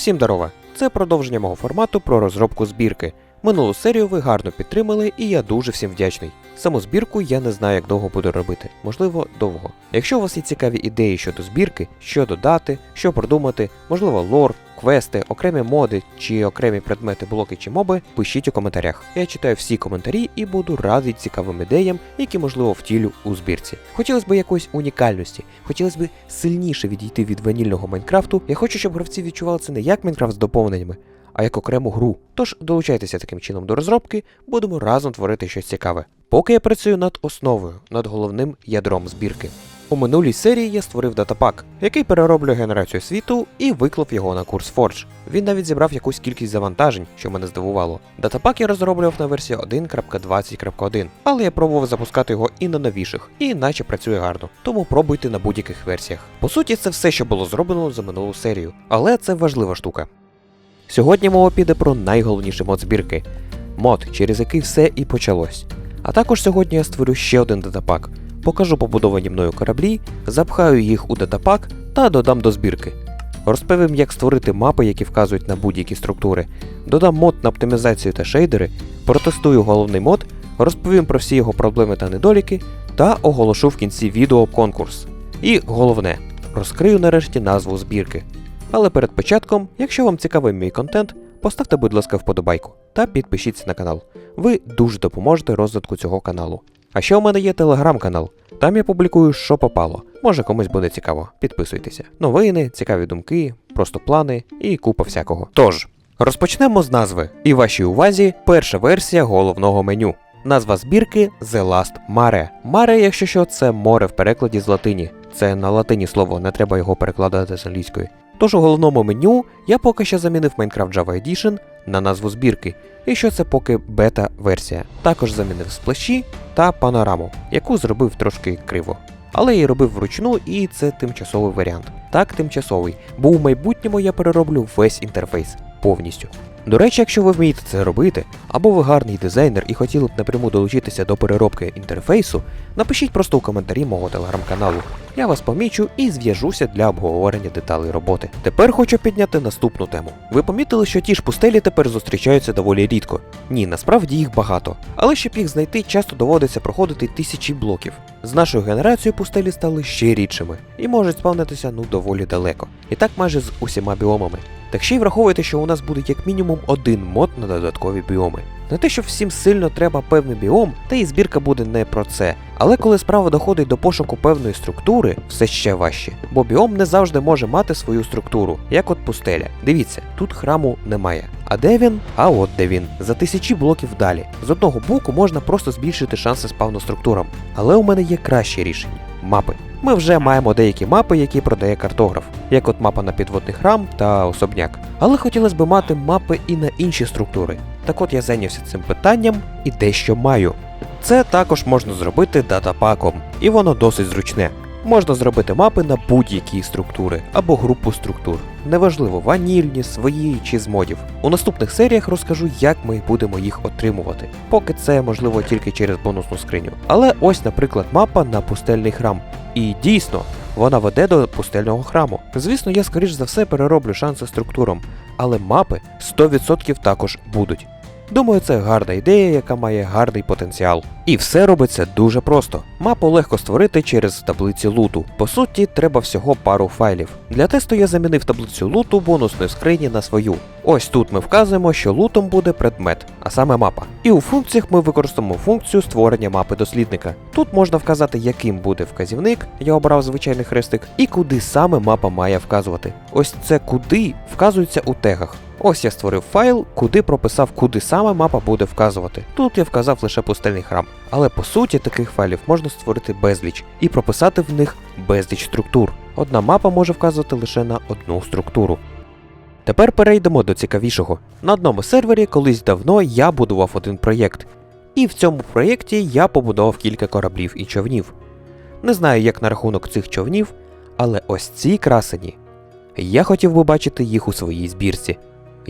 Всім здорова! Це продовження мого формату про розробку збірки. Минулу серію ви гарно підтримали, і я дуже всім вдячний. Саму збірку я не знаю, як довго буду робити, можливо, довго. Якщо у вас є цікаві ідеї щодо збірки, що додати, що продумати, можливо, лор, квести, окремі моди чи окремі предмети, блоки чи моби, пишіть у коментарях. Я читаю всі коментарі і буду радий цікавим ідеям, які можливо втілю у збірці. Хотілося б якоїсь унікальності, хотілося б сильніше відійти від ванільного Майнкрафту. Я хочу, щоб гравці відчували це не як Майнкрафт з доповненнями, а як окрему гру. Тож долучайтеся таким чином до розробки, будемо разом творити щось цікаве. Поки я працюю над основою, над головним ядром збірки. У минулій серії я створив датапак, який перероблює генерацію світу і виклав його на курс Forge. Він навіть зібрав якусь кількість завантажень, що мене здивувало. Датапак я розроблював на версії 1.20.1, але я пробував запускати його і на новіших, і наче працює гарно. Тому пробуйте на будь-яких версіях. По суті, це все, що було зроблено за минулу серію, але це важлива штука. Сьогодні мова піде про найголовніший мод збірки мод, через який все і почалось. А також сьогодні я створю ще один датапак, покажу побудовані мною кораблі, запхаю їх у датапак та додам до збірки. Розповім, як створити мапи, які вказують на будь-які структури, додам мод на оптимізацію та шейдери, протестую головний мод, розповім про всі його проблеми та недоліки та оголошу в кінці відео конкурс. І головне, розкрию нарешті назву збірки. Але перед початком, якщо вам цікавий мій контент, поставте, будь ласка, вподобайку та підпишіться на канал. Ви дуже допоможете розвитку цього каналу. А ще у мене є телеграм-канал. Там я публікую, що попало. Може комусь буде цікаво. Підписуйтеся. Новини, цікаві думки, просто плани і купа всякого. Тож, розпочнемо з назви. І вашій увазі перша версія головного меню. Назва збірки The Last Mare. Mare, якщо що, це море в перекладі з латині. Це на латині слово, не треба його перекладати з англійської. Тож у головному меню я поки що замінив Minecraft Java Edition на назву збірки, і що це поки бета-версія. Також замінив сплеші та панораму, яку зробив трошки криво. Але я робив вручну, і це тимчасовий варіант. Так, тимчасовий, бо у майбутньому я перероблю весь інтерфейс повністю. До речі, якщо ви вмієте це робити, або ви гарний дизайнер і хотіли б напряму долучитися до переробки інтерфейсу, напишіть просто у коментарі мого телеграм-каналу. Я вас помічу і зв'яжуся для обговорення деталей роботи. Тепер хочу підняти наступну тему. Ви помітили, що ті ж пустелі тепер зустрічаються доволі рідко. Ні, насправді їх багато. Але щоб їх знайти, часто доводиться проходити тисячі блоків. З нашою генерацією пустелі стали ще рідшими і можуть спавнитися ну доволі далеко. І так майже з усіма біомами. Так ще й враховуйте, що у нас буде як мінімум один мод на додаткові біоми. Не те, що всім сильно треба певний біом, та і збірка буде не про це. Але коли справа доходить до пошуку певної структури, все ще важче. Бо біом не завжди може мати свою структуру, як от пустеля. Дивіться, тут храму немає. А де він? А от де він. За тисячі блоків далі. З одного боку можна просто збільшити шанси спавну структурам. Але у мене є краще рішення мапи. Ми вже маємо деякі мапи, які продає картограф, як от мапа на підводний храм та особняк. Але хотілося б мати мапи і на інші структури. Так от я зайнявся цим питанням і дещо маю. Це також можна зробити датапаком, і воно досить зручне. Можна зробити мапи на будь-які структури або групу структур. Неважливо, ванільні, свої чи з модів. У наступних серіях розкажу, як ми будемо їх отримувати. Поки це можливо тільки через бонусну скриню. Але ось, наприклад, мапа на пустельний храм. І дійсно, вона веде до пустельного храму. Звісно, я скоріш за все перероблю шанси структурам, але мапи 100% також будуть. Думаю, це гарна ідея, яка має гарний потенціал. І все робиться дуже просто. Мапу легко створити через таблиці луту. По суті, треба всього пару файлів. Для тесту я замінив таблицю луту бонусної скрині на свою. Ось тут ми вказуємо, що лутом буде предмет, а саме мапа. І у функціях ми використаємо функцію створення мапи дослідника. Тут можна вказати, яким буде вказівник, я обрав звичайний хрестик, і куди саме мапа має вказувати. Ось це куди вказується у тегах. Ось я створив файл, куди прописав, куди саме мапа буде вказувати. Тут я вказав лише пустельний храм. Але по суті таких файлів можна створити безліч і прописати в них безліч структур. Одна мапа може вказувати лише на одну структуру. Тепер перейдемо до цікавішого. На одному сервері колись давно я будував один проєкт, і в цьому проєкті я побудував кілька кораблів і човнів. Не знаю, як на рахунок цих човнів, але ось ці красені. Я хотів би бачити їх у своїй збірці.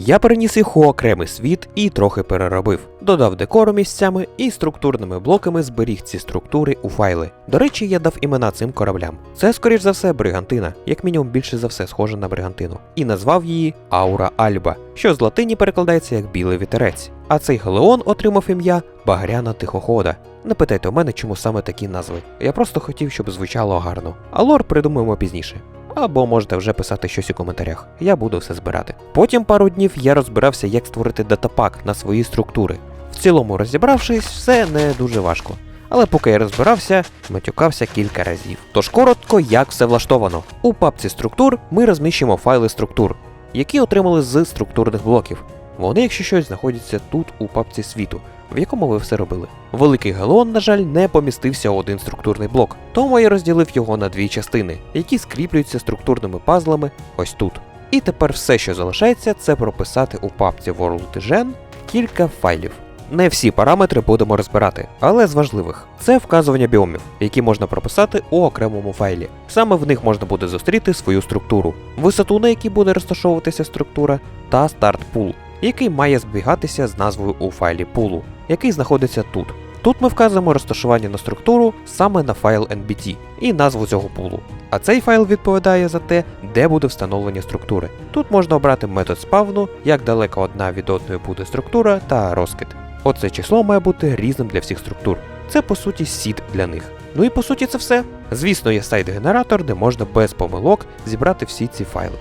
Я переніс їх у окремий світ і трохи переробив. Додав декору місцями і структурними блоками зберіг ці структури у файли. До речі, я дав імена цим кораблям. Це, скоріш за все, бригантина, як мінімум більше за все схоже на бригантину. І назвав її Аура Альба, що з латині перекладається як білий вітерець. А цей галеон отримав ім'я Багряна Тихохода. Не питайте у мене, чому саме такі назви. Я просто хотів, щоб звучало гарно. А лор придумаємо пізніше. Або можете вже писати щось у коментарях. Я буду все збирати. Потім пару днів я розбирався, як створити датапак на свої структури. В цілому розібравшись, все не дуже важко. Але поки я розбирався, матюкався кілька разів. Тож коротко, як все влаштовано. У папці структур ми розміщимо файли структур, які отримали з структурних блоків. Вони, якщо щось, знаходяться тут у папці світу, в якому ви все робили. Великий галеон, на жаль, не помістився один структурний блок, тому я розділив його на дві частини, які скріплюються структурними пазлами ось тут. І тепер все, що залишається, це прописати у папці WorldGen кілька файлів. Не всі параметри будемо розбирати, але з важливих це вказування біомів, які можна прописати у окремому файлі. Саме в них можна буде зустріти свою структуру, висоту, на якій буде розташовуватися структура, та старт пул, який має збігатися з назвою у файлі пулу, який знаходиться тут. Тут ми вказуємо розташування на структуру саме на файл NBT і назву цього пулу. А цей файл відповідає за те, де буде встановлення структури. Тут можна обрати метод спавну, як далеко одна від одної буде структура та розкид. Оце число має бути різним для всіх структур. Це по суті сід для них. Ну і по суті це все. Звісно, є сайт-генератор, де можна без помилок зібрати всі ці файли.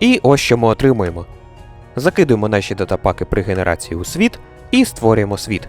І ось що ми отримуємо. Закидуємо наші датапаки при генерації у світ і створюємо світ.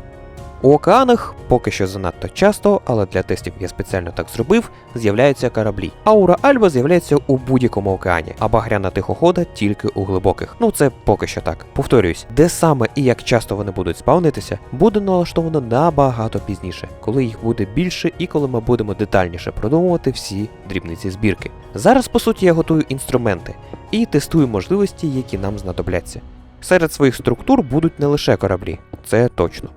У океанах поки що занадто часто, але для тестів я спеціально так зробив, з'являються кораблі. Аура Альба з'являється у будь-якому океані, а багряна тихохода тільки у глибоких. Ну це поки що так. Повторюсь, де саме і як часто вони будуть спавнитися, буде налаштовано набагато пізніше, коли їх буде більше і коли ми будемо детальніше продумувати всі дрібниці збірки. Зараз, по суті, я готую інструменти і тестую можливості, які нам знадобляться. Серед своїх структур будуть не лише кораблі, це точно.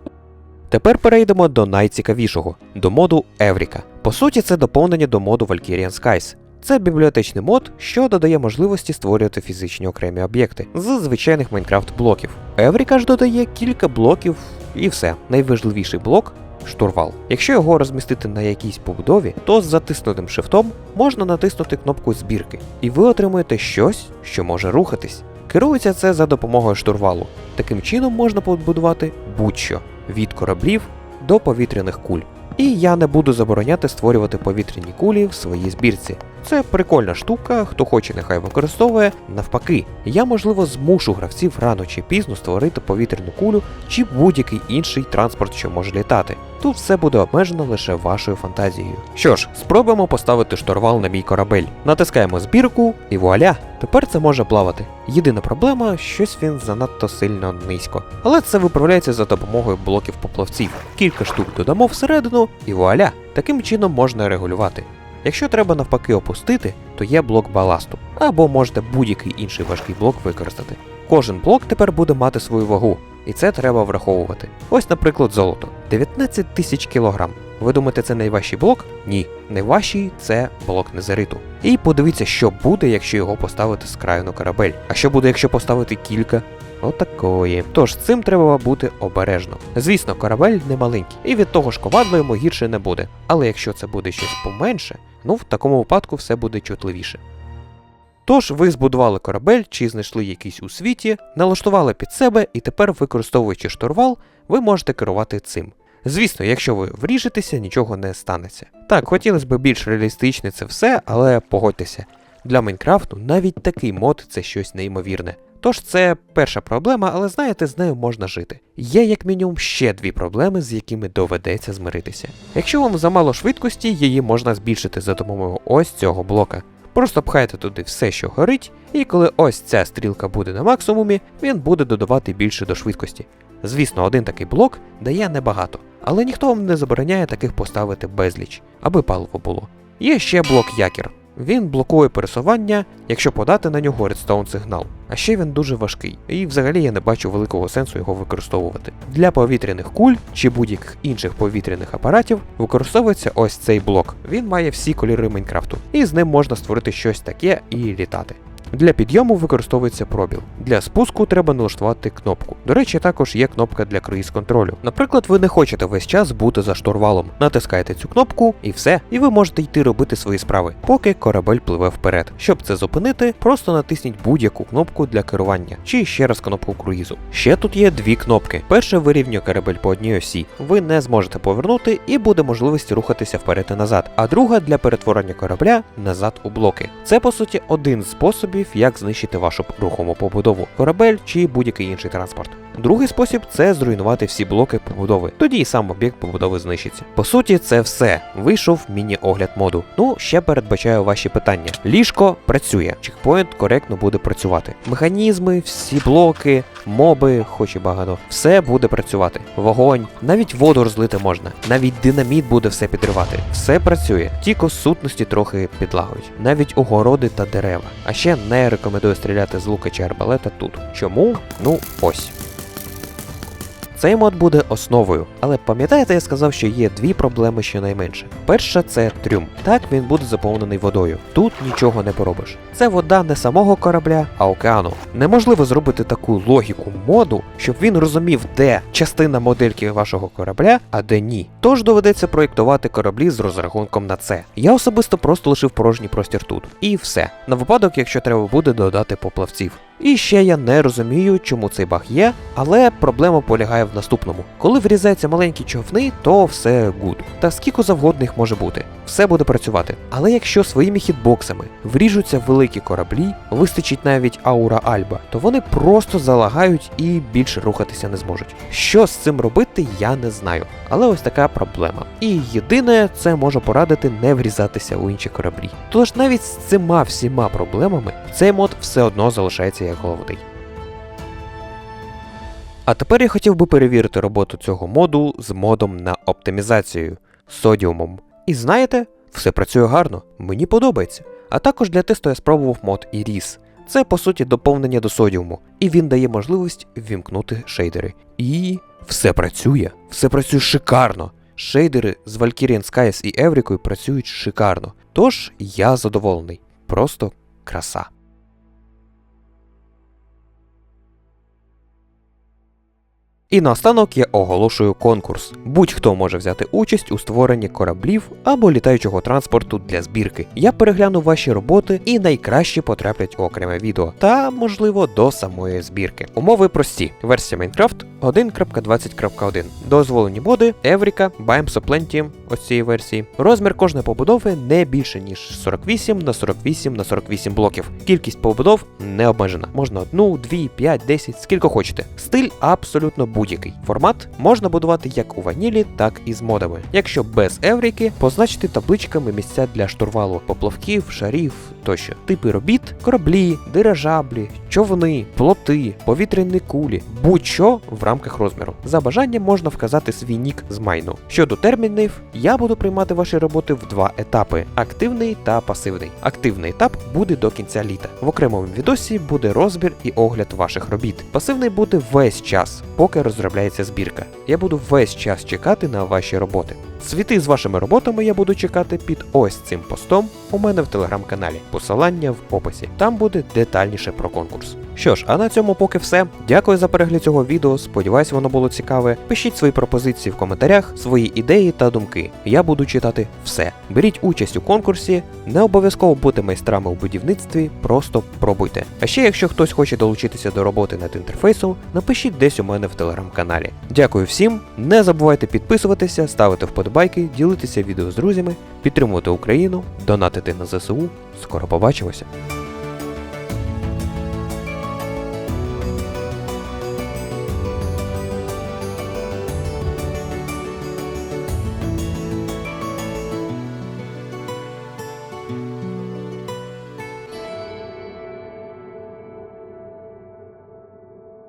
Тепер перейдемо до найцікавішого до моду Евріка. По суті, це доповнення до моду Valkyrian Skies. Це бібліотечний мод, що додає можливості створювати фізичні окремі об'єкти з звичайних Майнкрафт блоків. Евріка ж додає кілька блоків і все. Найважливіший блок штурвал. Якщо його розмістити на якійсь побудові, то з затиснутим шифтом можна натиснути кнопку збірки, і ви отримуєте щось, що може рухатись. Керується це за допомогою штурвалу. Таким чином можна побудувати будь-що від кораблів до повітряних куль. І я не буду забороняти створювати повітряні кулі в своїй збірці. Це прикольна штука, хто хоче, нехай використовує. Навпаки, я можливо змушу гравців рано чи пізно створити повітряну кулю чи будь-який інший транспорт, що може літати. Тут все буде обмежено лише вашою фантазією. Що ж, спробуємо поставити штурвал на мій корабель. Натискаємо збірку і вуаля! Тепер це може плавати. Єдина проблема, щось він занадто сильно низько. Але це виправляється за допомогою блоків поплавців. Кілька штук додамо всередину і вуаля! Таким чином можна регулювати. Якщо треба навпаки опустити, то є блок баласту, або можете будь-який інший важкий блок використати. Кожен блок тепер буде мати свою вагу, і це треба враховувати. Ось, наприклад, золото 19 тисяч кілограм. Ви думаєте, це найважчий блок? Ні, найважчий це блок незериту. І подивіться, що буде, якщо його поставити з краю на корабель. А що буде, якщо поставити кілька? Отакої. Тож цим треба бути обережно. Звісно, корабель не маленький, і від того ж ковадло йому гірше не буде. Але якщо це буде щось поменше, ну в такому випадку все буде чутливіше. Тож ви збудували корабель чи знайшли якийсь у світі, налаштували під себе, і тепер, використовуючи штурвал, ви можете керувати цим. Звісно, якщо ви вріжетеся, нічого не станеться. Так, хотілося б більш реалістичне це все, але погодьтеся, для Майнкрафту навіть такий мод це щось неймовірне. Тож це перша проблема, але знаєте, з нею можна жити. Є як мінімум ще дві проблеми, з якими доведеться змиритися. Якщо вам замало швидкості, її можна збільшити за допомогою ось цього блока. Просто пхайте туди все, що горить, і коли ось ця стрілка буде на максимумі, він буде додавати більше до швидкості. Звісно, один такий блок дає небагато, але ніхто вам не забороняє таких поставити безліч, аби паливо було. Є ще блок якір. Він блокує пересування, якщо подати на нього редстоун сигнал. А ще він дуже важкий, і взагалі я не бачу великого сенсу його використовувати. Для повітряних куль чи будь-яких інших повітряних апаратів використовується ось цей блок. Він має всі кольори Майнкрафту, і з ним можна створити щось таке і літати. Для підйому використовується пробіл. Для спуску треба налаштувати кнопку. До речі, також є кнопка для круїз контролю. Наприклад, ви не хочете весь час бути за штурвалом. Натискаєте цю кнопку і все, і ви можете йти робити свої справи, поки корабель пливе вперед. Щоб це зупинити, просто натисніть будь-яку кнопку для керування, чи ще раз кнопку круїзу. Ще тут є дві кнопки. Перша вирівнює корабель по одній осі. Ви не зможете повернути і буде можливість рухатися вперед і назад. А друга для перетворення корабля назад у блоки. Це по суті один з способів, як знищити вашу рухому побудову, корабель чи будь-який інший транспорт. Другий спосіб це зруйнувати всі блоки побудови. Тоді і сам об'єкт побудови знищиться. По суті, це все. Вийшов міні-огляд моду. Ну, ще передбачаю ваші питання. Ліжко працює, чекпоінт коректно буде працювати. Механізми, всі блоки, моби, хоч і багато, все буде працювати. Вогонь, навіть воду розлити можна, навіть динаміт буде все підривати. Все працює, тільки сутності трохи підлагують, навіть огороди та дерева. А ще не рекомендую стріляти з лука чи арбалета тут. Чому? Ну ось. Цей мод буде основою, але пам'ятаєте, я сказав, що є дві проблеми щонайменше. Перша це трюм. Так він буде заповнений водою. Тут нічого не поробиш. Це вода не самого корабля, а океану. Неможливо зробити таку логіку моду, щоб він розумів, де частина модельки вашого корабля, а де ні. Тож доведеться проєктувати кораблі з розрахунком на це. Я особисто просто лишив порожній простір тут. І все. На випадок, якщо треба буде додати поплавців. І ще я не розумію, чому цей баг є, але проблема полягає в наступному. Коли врізаються маленькі човни, то все гуд. Та скільки завгодно їх може бути, все буде працювати. Але якщо своїми хітбоксами вріжуться великі кораблі, вистачить навіть аура Альба, то вони просто залагають і більше рухатися не зможуть. Що з цим робити, я не знаю. Але ось така проблема. І єдине, це може порадити не врізатися у інші кораблі. Тож навіть з цими всіма проблемами цей мод все одно залишається головний. А тепер я хотів би перевірити роботу цього моду з модом на оптимізацію содіумом. І знаєте, все працює гарно, мені подобається. А також для тесту я спробував мод Iris. Це по суті доповнення до содіуму, і він дає можливість ввімкнути шейдери. І все працює, все працює шикарно. Шейдери з Valkyrian Skies і Еврікою працюють шикарно. Тож я задоволений. Просто краса. І наостанок я оголошую конкурс. Будь-хто може взяти участь у створенні кораблів або літаючого транспорту для збірки. Я перегляну ваші роботи і найкраще потраплять у окреме відео, та, можливо, до самої збірки. Умови прості: версія Minecraft 1.20.1. Дозволені моди, Евріка, Bimes Plenty ось цієї версії. Розмір кожної побудови не більше ніж 48 на 48 на 48 блоків. Кількість побудов не обмежена. Можна одну, дві, п'ять, десять, скільки хочете. Стиль абсолютно будь-який. Формат можна будувати як у ванілі, так і з модами. Якщо без евріки, позначити табличками місця для штурвалу, поплавків, шарів тощо. Типи робіт, кораблі, дирижаблі, човни, плоти, повітряні кулі, будь-що в рамках розміру. За бажанням можна вказати свій нік з майну. Щодо термінів, я буду приймати ваші роботи в два етапи: активний та пасивний. Активний етап буде до кінця літа. В окремому відосі буде розбір і огляд ваших робіт. Пасивний буде весь час, поки розробляється збірка. Я буду весь час чекати на ваші роботи. Світи з вашими роботами я буду чекати під ось цим постом у мене в телеграм-каналі. Посилання в описі. Там буде детальніше про конкурс. Що ж, а на цьому поки все. Дякую за перегляд цього відео. Сподіваюсь, воно було цікаве. Пишіть свої пропозиції в коментарях, свої ідеї та думки. Я буду читати все. Беріть участь у конкурсі, не обов'язково бути майстрами у будівництві, просто пробуйте. А ще, якщо хтось хоче долучитися до роботи над інтерфейсом, напишіть десь у мене в телеграм-каналі. Дякую всім, не забувайте підписуватися, ставити вподобайки, ділитися відео з друзями, підтримувати Україну, донатити на ЗСУ. Скоро побачимося!